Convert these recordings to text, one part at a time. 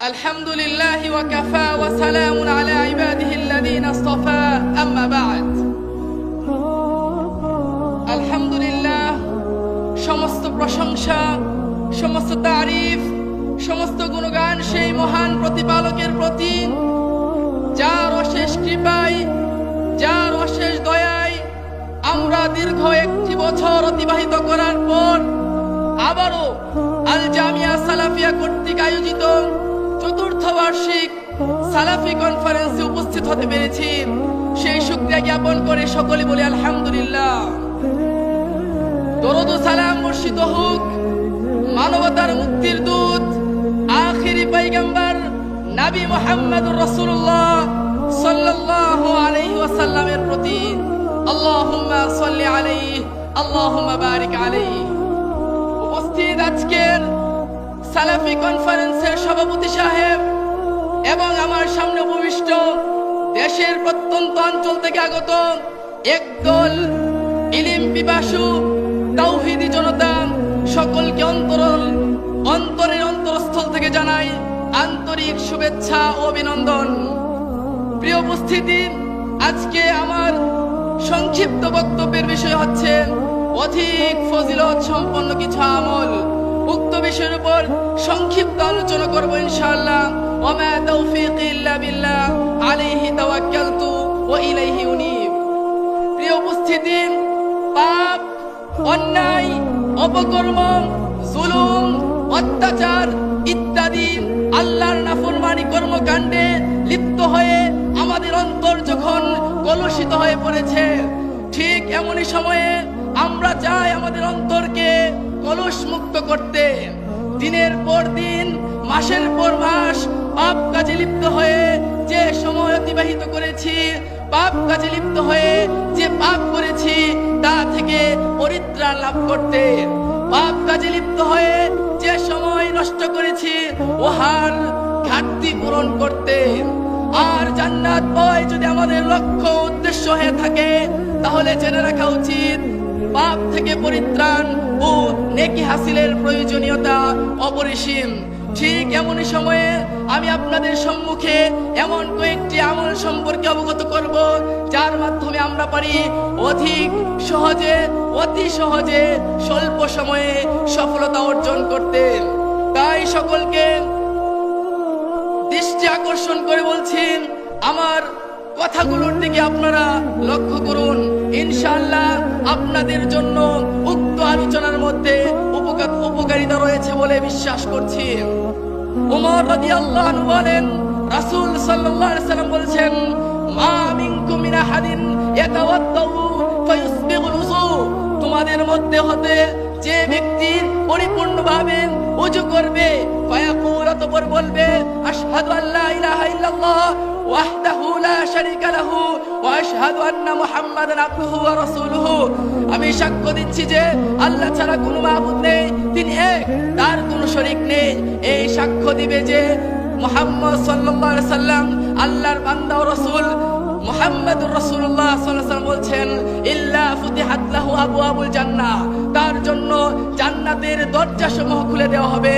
الحمد لله وكفى وسلام على عباده الذين اصطفى أما بعد আলহামদুলিল্লাহ সমস্ত প্রশংসা সমস্ত তারিফ সমস্ত গুণগান সেই মহান প্রতিপালকের প্রতি যার অশেষ কৃপায় যার অশেষ দয়ায় আমরা দীর্ঘ একটি বছর অতিবাহিত করার পর আবারও আল জামিয়া সালাফিয়া কর্তৃক আয়োজিত চতুর্থ বার্ষিক সালাফি কনফারেন্সে উপস্থিত হতে পেরেছি। সেই শুক্রিয়া জ্ঞাপন করে সকলে বলে আলহামদুলিল্লাহ। দরুদ সালাম বর্ষিত হোক, মানবতার মুক্তির দূত, আখিরি পৈগম্বর নবী মোহাম্মদুর রাসূলুল্লাহ সাল্লাল্লাহু আলাইহি ওয়াসাল্লামের প্রতি। আল্লাহুম্মা সাল্লি আলাইহি, আল্লাহুম্মা বারিক আলাইহি। উপস্থিত আজকের সালাফি কনফারেন্সের সভাপতি সাহেব এবং আমার সামনে উপবিষ্ট দেশের প্রত্যন্ত অঞ্চল থেকে আগত একদল ইলিম পিপাসু তাওহিদি জনতা সকলকে অন্তরল, অন্তরের অন্তরস্থল থেকে জানাই আন্তরিক শুভেচ্ছা ও অভিনন্দন। প্রিয় উপস্থিতি, আজকে আমার সংক্ষিপ্ত বক্তব্যের বিষয় হচ্ছে অধিক ফজিলত সম্পন্ন কিছু আমল। বিষয়ের উপর সংক্ষিপ্ত আলোচনা করব ইনশাআল্লাহ। প্রিয় উপস্থিতি, পাপ, অন্যায়, অপকর্ম, জুলুম, অত্যাচার ইত্যাদি আল্লাহর নাফরমানি কর্মকাণ্ডে লিপ্ত হয়ে আমাদের অন্তর যখন কলুষিত হয়ে পড়েছে, ঠিক এমনই সময়ে আমরা চাই আমাদের অন্তরকে কলুষ মুক্ত করতে। দিনের পর দিন, মাসের পর মাস, পাপ কাজে লিপ্ত হয়ে যে সময় অতিবাহিত করেছি, পাপ কাজে লিপ্ত হয়ে যে পাপ করেছি, তা থেকে পরিত্রাণ লাভ করতে পাপ কাজে লিপ্ত হয়ে যে সময় নষ্ট করেছি, ওহার ঘাটতি পূরণ করতে। আর জান্নাত পাওয়াই যদি আমাদের লক্ষ্য উদ্দেশ্য হয়ে থাকে, তাহলে জেনে রাখা উচিত, পাপ থেকে পরিত্রাণ ও নেকি হাসিলের প্রয়োজনীয়তা অপরিসীম। ঠিক এমনই সময়ে আমি আপনাদের সম্মুখে এমন কয়েকটি আমল সম্পর্কে অবগত করব, যার মাধ্যমে আমরা পারি অধিক সহজে, অতি সহজে স্বল্প সময়ে সফলতা অর্জন করতে। তাই সকলকে দৃষ্টি আকর্ষণ করে বলছেন, আমার কথাগুলোর দিকে আপনারা লক্ষ্য করুন। ইনশাআল্লাহ আপনাদের জন্য আলোচনার মধ্যে উপকার উপকারিতা রয়েছে বলে বিশ্বাস করছি। উমর রাদিয়াল্লাহু আনহু বলেন, রাসূল সাল্লাম বলেছেন উযু তোমাদের মধ্যে হতে যে ব্যক্তি পরিপূর্ণভাবে উজু করবে বলবে, আশহাদু ইলাহা ইল্লাল্লাহ ওয়াহদাহু লা শারীকা লাহু ওয়া আশহাদু আন্না ওয়া রাসূলুহু। আমি সাক্ষ্য দিচ্ছি যে আল্লাহ ছাড়া কোনো মাবুদ নেই, তিনি এক, তার কোনো শরীক নেই। এই সাক্ষ্য দিবে যে মোহাম্মদ সাল্লাল্লাহু আলাইহি সাল্লাম আল্লাহর বান্দা ও রাসূল আবওয়াবুল জান্নাহ তার জন্য জান্নাতের খুলে দেওয়া হবে।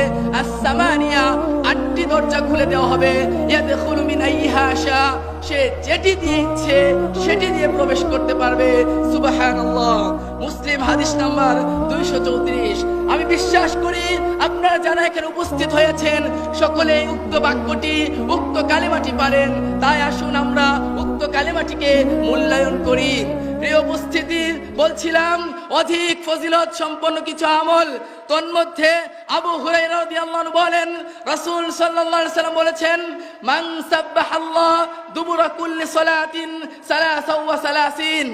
আটটি দরজা খুলে দেওয়া হবে। ইয়াদখুলু মিন সে যেটি দিয়ে ইচ্ছে, সেটি দিয়ে প্রবেশ করতে পারবে। সুবহানাল্লাহ। মুসলিম হাদিস নাম্বার 234 আমি বিশ্বাস করি, আপনারা যারা এখানে উপস্থিত হয়েছেন সকলে উক্ত বাক্যটি, উক্ত কালেমাটি পারেন। তাই আসুন আমরা কালেমাটিকে মূল্যায়ন করি। প্রিয় উপস্থিতি বলছিলাম, অধিক ফজিলত সম্পন্ন কিছু আমল। তন্মধ্যে আবু হুরাইরাদিয়াল্লাহ বলেন, রাসূল সাল্লাল্লাহু আলাইহি বলেছেন, মান সাব্বাহাল্লাহ দুবুরা কুল্লি সালাতিন সালাসা ওয়া সালাসিন।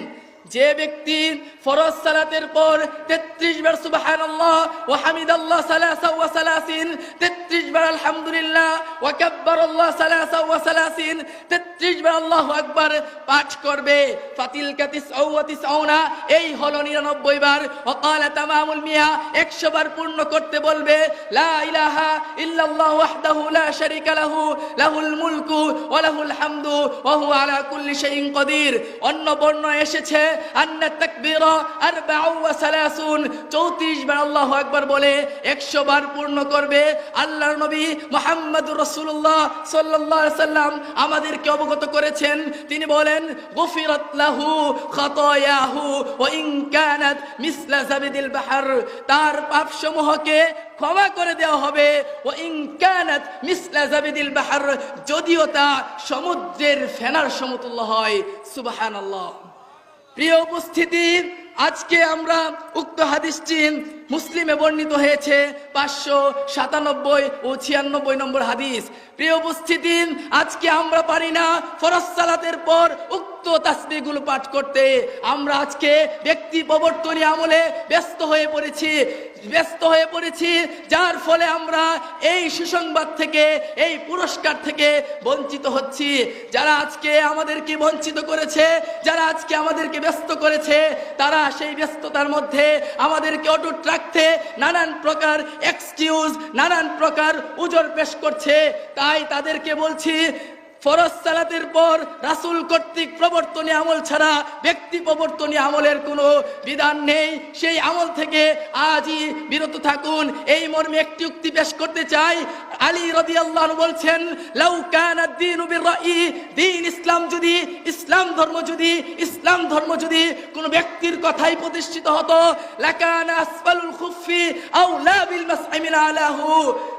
যে ব্যক্তি ফরজ সালাতের পর 33 বার সুবহানাল্লাহ ওয়া হামিদাল্লাহ সালাসা ওয়া সালাসিন 33 বার আলহামদুলিল্লাহ ওয়া কাব্বারাল্লাহ সালাসা ওয়া সালাসিন 33 বার আল্লাহু আকবার পাঠ করবে। ফাতিল কাতিস ওয়া তিসউনা, এই হলো 99 বার। ওয়া ক্বালা তামামুল মিয়া 100 বার পূর্ণ করতে বলবে, লা ইলাহা ইল্লাল্লাহ ওয়াহদাহু লা শারীকা লাহু, লাহুল মুলকু ওয়া লাহুল হামদু ওয়া হুয়া আলা কুল্লি শাইইন কাদির। অন্য বর্ণ এসেছে আন্না তাকবীরা আরবাউ ওয়া সালাসুন। 34 বার আল্লাহু আকবার বলে 100 বার পূর্ণ করবে আল্লাহর নবী মুহাম্মদুর রাসূলুল্লাহ সাল্লাল্লাহু আলাইহি সাল্লাম আমাদেরকে অবগত করেছেন। তিনি বলেন, গুফিরাত লাহু খাতায়াহু ওয়া ইন কানাত মিসলা বাহর। তার পাপসমূহকে ক্ষমা করে দেওয়া হবে। ও ইনকানাত মিসলা জাবিদিল বাহর। যদিও তা সমুদ্রের ফেনার সমতুল্য হয়। সুবহানাল্লাহ। প্রিয় উপস্থিতি, আজকে আমরা উক্ত হাদিসটি মুসলিমে বর্ণিত হয়েছে পাঁচশো সাতানব্বই ও ছিয়ানব্বই নম্বর হাদিস। প্রিয় উপস্থিতি, আজকে আমরা পারি না ফরজ সালাতের পর উক্ত তাসবিগুলো পাঠ করতে। আমরা আজকে ব্যক্তি প্রবর্তনী আমলে ব্যস্ত হয়ে পড়েছি। ব্যস্ত হয়ে পড়েছি, যার ফলে আমরা এই সুসংবাদ থেকে, এই পুরস্কার থেকে বঞ্চিত হচ্ছি। যারা আজকে আমাদেরকে বঞ্চিত করেছে, যারা আজকে আমাদেরকে ব্যস্ত করেছে, তারা সেই ব্যস্ততার মধ্যে আমাদেরকে অটুট রাখতে নানান প্রকার এক্সকিউজ নানান প্রকার উজর পেশ করছে। তাই তাদেরকে বলছি ফরজ সালাতের পর রাসুল কর্তৃক প্রবর্তনী আমল ছাড়া ব্যক্তি প্রবর্তনী আমলের কোনো বিধান নেই। সেই আমল থেকে আজই বিরত থাকুন। এই মর্মে একটি উক্তি পেশ করতে চাই। আলী রদি আল্লাহ বলছেন, লাউ কানা দ্বীনু বিররাই দ্বীন ইসলাম যদি, ইসলাম ধর্ম যদি ইসলাম ধর্ম যদি কোনো ব্যক্তির কথাই প্রতিষ্ঠিত হতো বিল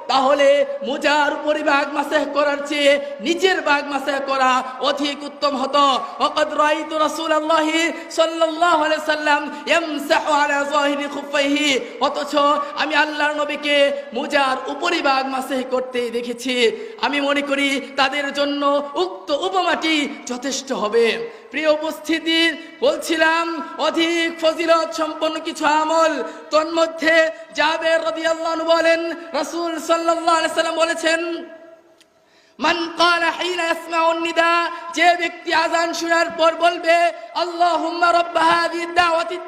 তাহলে মুজার উপরে বাঘ মাসেহ করার চেয়ে নিচের বাঘ মাসেহ করা অধিক উত্তম হতো। সাল্লাম অথচ আমি আল্লাহর নবীকে মুজার উপরি বাঘ মাসেহ করতে দেখেছি। আমি মনে করি তাদের জন্য উক্ত উপমাটি যথেষ্ট হবে। প্রিয় উপস্থিতি, বলছিলাম, অধিক ফজিলত সম্পন্ন কিছু আমল। তন্মধ্যে জাবের রবি আল্লাহ বলেন, রসুল সাল্লাম বলেছেন, মান ক্বালা হিনা ইয়াসমাউন নিদা যে ব্যক্তি আযান শোনার পর বলবে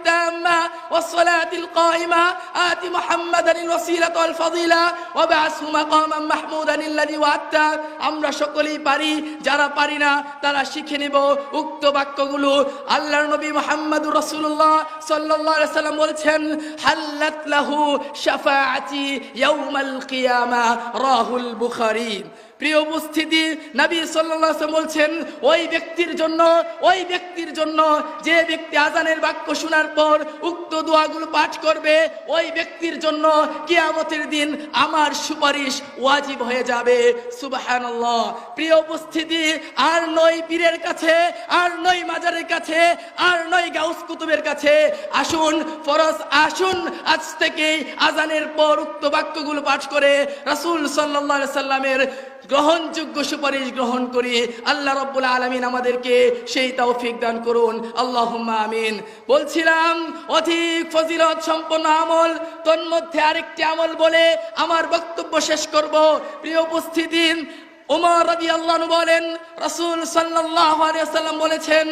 তাম্মা ওয়াস সালাতিল কাইমা আতি মুহাম্মাদান আল ওয়াসিলাতা ওয়াল ফাদিলা ওয়া বা'সহু মাকামান মাহমুদান আল্লাযী ওয়া'আদতা আমরা সকলেই পারি, যারা পারি না, তারা শিখে নেব উক্ত বাক্যগুলো। আল্লাহর নবী মুহাম্মদুর রাসূলুল্লাহ সাল্লাল্লাহু আলাইহি সাল্লাম বলেছেন, হাল্লাত লাহু শাফাআতি ইয়াউমাল কিয়ামা রাহুল বুখারী। প্রিয় উপস্থিতি, নবী সাল্লাল্লাহু আলাইহি বলছেন, ওই ব্যক্তির জন্য, ওই ব্যক্তির জন্য যে ব্যক্তি আজানের বাক্য শোনার পর উক্ত দোয়াগুলো পাঠ করবে, ওই ব্যক্তির জন্য কিয়ামতের দিন আমার সুপারিশ ওয়াজিব হয়ে যাবে। সুবহানাল্লাহ। প্রিয় উপস্থিতি, আর নয় পীরের কাছে, আর নয় মাজারের কাছে, আর নয় গাউস কুতুবের কাছে, আসুন, ফরজ আসুন, আজ থেকেই আজানের পর উক্ত বাক্যগুলো পাঠ করে রাসুল আলাইহি সাল্লামের গ্রহণযোগ্য সুপারিশ গ্রহণ করি। আল্লাহ রব্বুল আলমিন আমাদেরকে সেই তৌফিক দান করুন। আল্লাহ আমিন। বলছিলাম, অধিক ফজিলত সম্পন্ন আমল, তন্মধ্যে আরেকটি আমল বলে আমার বক্তব্য শেষ করব। প্রিয় উপস্থিতি উমর রবি আল্লাহ বলেন, রসুল ওয়াসাল্লাম বলেছেন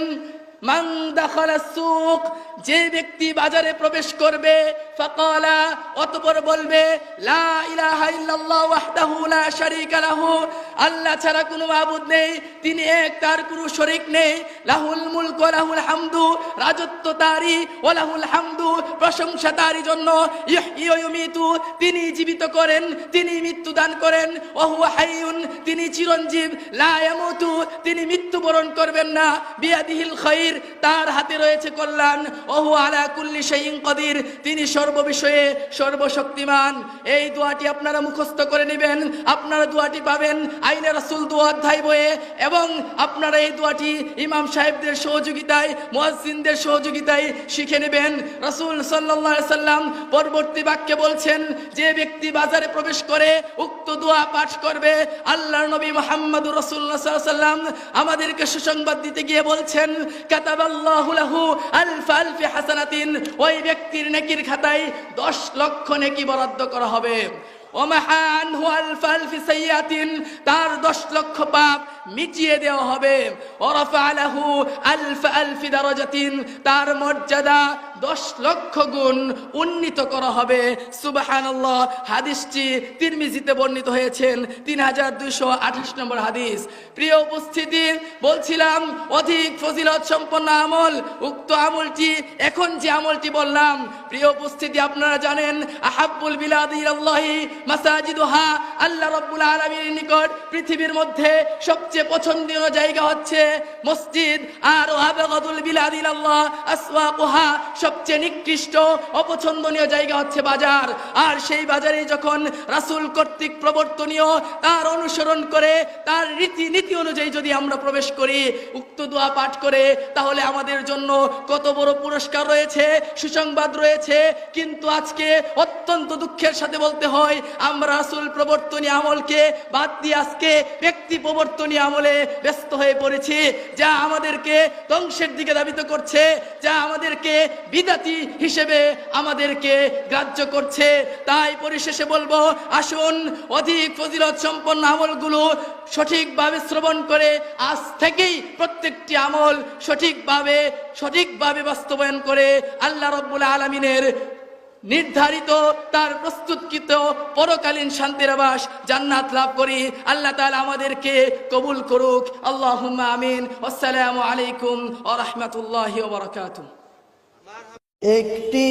যে ব্যক্তি বাজারে প্রবেশ করবে, ফাকালা, অতপর বলবে, লা ইলাহা ইল্লাল্লাহ ওয়াহদাহু লা আল্লাহ ছাড়া কোনো মাবুদ নেই, তিনি এক, তার কোনো শরীক নেই, লাহুল মুলক লাহুল হামদু, রাজত্ব তারই ওয়া লাহুল হামদু, প্রশংসা তারই জন্য ইহয়ি ওয়া ইউমিতু, তিনি জীবিত করেন, তিনি মৃত্যু দান করেন, ওয়া হুয়া হাইয়ুন, তিনি চিরঞ্জীব, লা ইয়ামুতু, তিনি মৃত্যুবরণ করবেন না, বিয়াদিহিল খাইর, তার হাতে রয়েছে কল্যাণ ওহু আলা কুল্লি তিনি সর্ববিষয়ে সর্বশক্তিমান। এই দোয়াটি আপনারা মুখস্থ করে নেবেন, আপনারা দোয়াটি পাবেন আইনে রাসূল দোয়া অধ্যায় বইয়ে এবং আপনারা এই দোয়াটি ইমাম সাহেবদের সহযোগিতায়, মুয়াজ্জিনদের সহযোগিতায় শিখে নেবেন। রাসূল সাল্লাম পরবর্তী বাক্যে বলছেন, যে ব্যক্তি বাজারে প্রবেশ করে উক্ত দোয়া পাঠ করবে আল্লাহ নবী মুহাম্মদুর রাসূলুল্লাহ সাল্লাম আমাদেরকে সুসংবাদ দিতে গিয়ে বলছেন, কাতাবাল্লাহু লাহু আলফ আলফি হাসানাতিন, ওই ব্যক্তির নেকির খাতায় দশ লক্ষ নেকি বরাদ্দ করা হবে। আলফ আলফি তার দশ লক্ষ পাপ মিটিয়ে দেওয়া হবে। আলফ আলফি তার মর্যাদা দশ লক্ষ গুণ উন্নীত করা হবে। সুবাহানাল্লাহ, হাদিসটি তিরমিজিতে বর্ণিত হয়েছেন, তিন হাজার দুইশো আঠাশ নম্বর হাদিস। প্রিয় উপস্থিতি, বলছিলাম, অধিক ফজিলত সম্পন্ন আমল, উক্ত আমলটি, এখন যে আমলটি বললাম, প্রিয় উপস্থিতি, আপনারা জানেন, আহাব্বুল বিলাদি আল্লাহি মাসাজিদুহা, আল্লাহ রাব্বুল আলামিনের নিকট পৃথিবীর মধ্যে সবচেয়ে পছন্দীয় জায়গা হচ্ছে মসজিদ, আর আবাগাদুল বিলাদি আল্লাহ আসওয়াকুহা সবচেয়ে নিকৃষ্ট, অপছন্দনীয় জায়গা হচ্ছে বাজার। আর সেই বাজারে যখন রাসূল কর্তৃক প্রবর্তনীয়, তার অনুসরণ করে, তার রীতি নীতি অনুযায়ী যদি আমরা প্রবেশ করি, উক্ত দোয়া পাঠ করে, তাহলে আমাদের জন্য কত বড় পুরস্কার রয়েছে, সুসংবাদ রয়েছে। কিন্তু আজকে অত্যন্ত দুঃখের সাথে বলতে হয়, আমরা রাসূল প্রবর্তনী আমলকে বাদ দিয়ে আজকে ব্যক্তি প্রবর্তনী আমলে ব্যস্ত হয়ে পড়েছি, যা আমাদেরকে ধ্বংসের দিকে ধাবিত করছে, যা আমাদেরকে বিদাতি হিসেবে আমাদেরকে গ্রাহ্য করছে। তাই পরিশেষে বলব, আসুন, অধিক ফজিলত সম্পন্ন আমলগুলো সঠিকভাবে শ্রবণ করে আজ থেকেই প্রত্যেকটি আমল সঠিকভাবে সঠিকভাবে বাস্তবায়ন করে আল্লাহ রব্বুল আলমিনের নির্ধারিত, তার প্রস্তুতকৃত পরকালীন শান্তির আবাস জান্নাত লাভ করি। আল্লাহ তাআলা আমাদেরকে কবুল করুক। আল্লাহ আমিন। আসসালামু আলাইকুম ওয়া রাহমাতুল্লাহি একটি